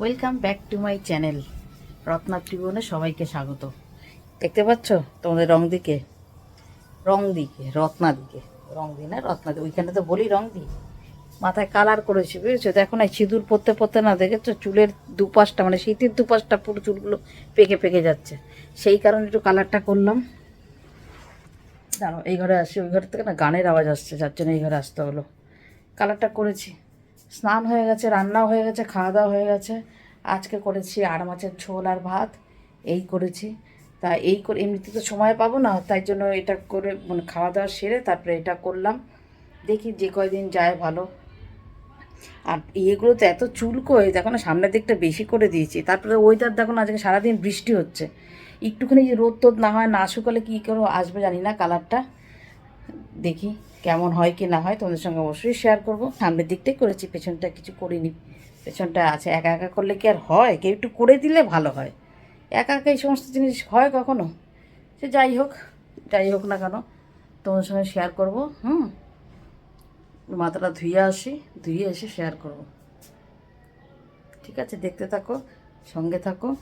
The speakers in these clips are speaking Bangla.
Welcome back to my channel Ratna ত্রিভুবনে সবাইকে স্বাগত। দেখতে পাচ্ছ? তোমাদের রং দিকে। রং দিকে, রত্না দিকে। রং দি না, রত্না দি ওইখানে তো বলি রং দি মাথায় কালার করেছি, বুঝেছ? দেখো না সিঁদুর পরতে পরতে না, দেখেছ? চুলের দুপাশটা মানে শীতের দুপাশটা পুরো চুলগুলো পেকে পেকে যাচ্ছে। সেই কারণে একটু কালারটা করলাম। দাঁড়াও, এই ঘরে আসি, ওই ঘর থেকে না গানের আওয়াজ আসছে, যার জন্য এই ঘরে আসতে হলো। কালারটা করেছি। স্নান হয়ে গেছে, রান্নাও হয়ে গেছে খাওয়া দাওয়া হয়ে গেছে। আজকে করেছি আর মাছের ঝোল আর ভাত, এই করেছি। তা এই করে, এমনিতে তো সময় পাবো না, তাই জন্য এটা করে মানে খাওয়া দাওয়া সেরে তারপরে এটা করলাম। দেখি যে কয়দিন যায় ভালো। আর ইয়েগুলো তো এত চুলকোয় দেখো না, সামনের দিকটা বেশি করে দিয়েছি। তারপরে ওয়েদার দেখো না, আজকে সারাদিন বৃষ্টি হচ্ছে। একটুখানি যে রোদ টোদ না হয়, না শুকালে কী করে আসবে জানি না কালারটা দেখি কেমন হয় কি না হয় তোমাদের সঙ্গে অবশ্যই শেয়ার করব। সামনের দিকটাই করেছি, পেছনটা কিছু করিনি। পেছনটা আছে, একা একা করলে কি আর হয়? কেউ একটু করে দিলে ভালো হয়। একা একা এই সমস্ত জিনিস হয় কখনো? সে যাই হোক যাই হোক না কেন, তোমাদের সঙ্গে শেয়ার করব, হুম? মাথাটা ধুয়ে আসি, ধুয়ে এসে শেয়ার করব। ঠিক আছে, দেখতে থাকো, সঙ্গে থাকো।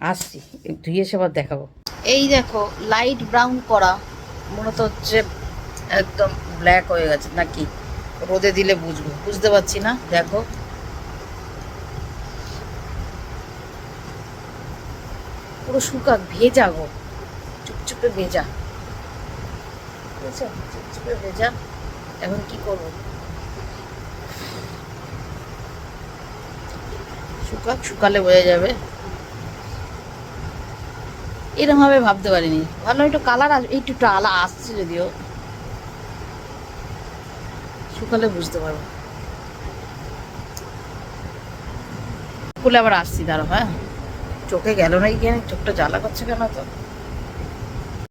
আসছি, ধুয়ে এসে আবার দেখাবো। এই দেখো লাইট ব্রাউন করা। মূলত হচ্ছে একদম ব্ল্যাক হয়ে গেছে। নাকি রোদে দিলে বুঝব। বুঝতে পারছি না, দেখো। পুরো শুকাক ভেজা গো। চুপচুপে ভেজা। চুপচুপে ভেজা। এখন কি করব? শুকাক, শুকালে বোঝা যাবে। এরকম ভাবে ভাবতে পারিনি। ভালো একটু কালার আস একটু আলা আসছে যদিও। শুকালে বুঝতে পারব। খুলে আবার আসছি দাঁড়ো হ্যাঁ। চোখে গেল নাকি কেন চোখটা জ্বালা করছে কেন তো?